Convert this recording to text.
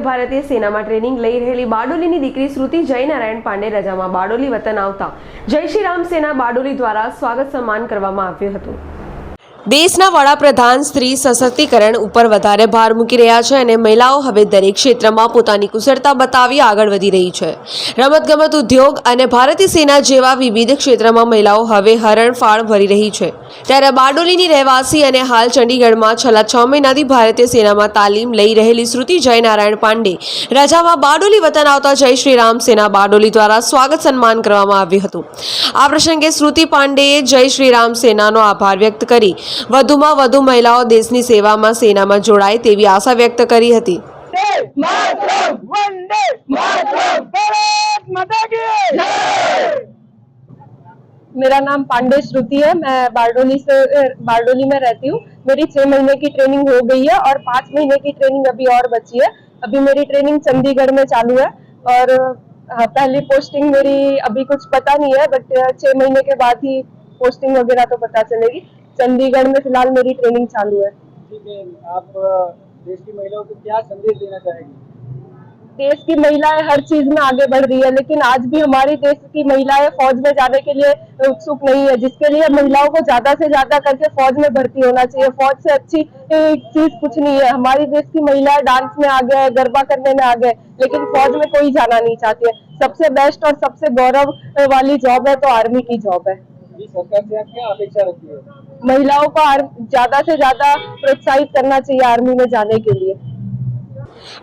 ભારતીય સેનામાં ટ્રેનિંગ લઈ રહેલી બારડોલીની દીકરી શ્રુતિ જયનારાયણ પાંડે રજામાં બારડોલી વતન આવતા જય શ્રી રામ સેના બારડોલી દ્વારા સ્વાગત સન્માન કરવામાં આવ્યું હતું. દેશના વડાપ્રધાન સ્ત્રી સશક્તિકરણ ઉપર વધારે ભાર મૂકી રહ્યા છે અને મહિલાઓ હવે દરેક ક્ષેત્રમાં પોતાની કુશળતા બતાવી આગળ વધી રહી છે. રમતગમત ઉદ્યોગ અને ભારતીય સેના જેવા વિવિધ ક્ષેત્રમાં મહિલાઓ હવે હરણફાળ ભરી રહી છે. ત્યારે બારડોલીની રહેવાસી અને હાલ ચંડીગઢમાં છેલ્લા છ મહિનાથી ભારતીય સેનામાં તાલીમ લઈ રહેલી શ્રુતિ જયનારાયણ પાંડે, રજામાં બારડોલી વતન આવતા જય શ્રી રામ સેના બારડોલી દ્વારા સ્વાગત સન્માન કરવામાં આવ્યું હતું. આ પ્રસંગે શ્રુતિ પાંડેએ જય શ્રી રામ સેનાનો આભાર વ્યક્ત કરી વધુમાં વધુ મહિલાઓ દેશની સેવામાં સેનામાં જોડાય તેવી આશા વ્યક્ત કરી હતી मातरम वंदे मातरम भारत माता की मेरा नाम पांडे श्रुति है मैं बारडोली से बारडोली में रहती हूँ मेरी छह महीने की ट्रेनिंग हो गई है और पाँच महीने की ट्रेनिंग अभी और बची है अभी मेरी ट्रेनिंग चंडीगढ़ में चालू है और हाँ, पहली पोस्टिंग मेरी अभी कुछ पता नहीं है बट छह महीने के बाद ही पोस्टिंग वगैरह तो पता चलेगी। चंडीगढ़ में फ़िलहाल मेरी ट्रेनिंग चालू है। ठीक है आप देश की महिलाओं को क्या संदेश देना चाहेंगे? देश की महिलाएँ हर चीज़ में आगे बढ़ रही है लेकिन आज भी हमारी देश की महिलाएँ फौज में जाने के लिए उत्सुक नहीं है। जिसके लिए महिलाओं को ज़्यादा से ज़्यादा करके फौज में भर्ती होना चाहिए। फौज से अच्छी चीज़ कुछ नहीं है। हमारी देश की महिलाएँ डांस में आगे है गरबा करने में आगे है लेकिन फौज में कोई जाना नहीं चाहती है। सबसे बेस्ट और सबसे गौरव वाली जॉब है तो आर्मी की जॉब है। है? महिलाओं को ज़्यादा से ज़्यादा प्रोत्साहित करना चाहिए आर्मी में जाने के लिए।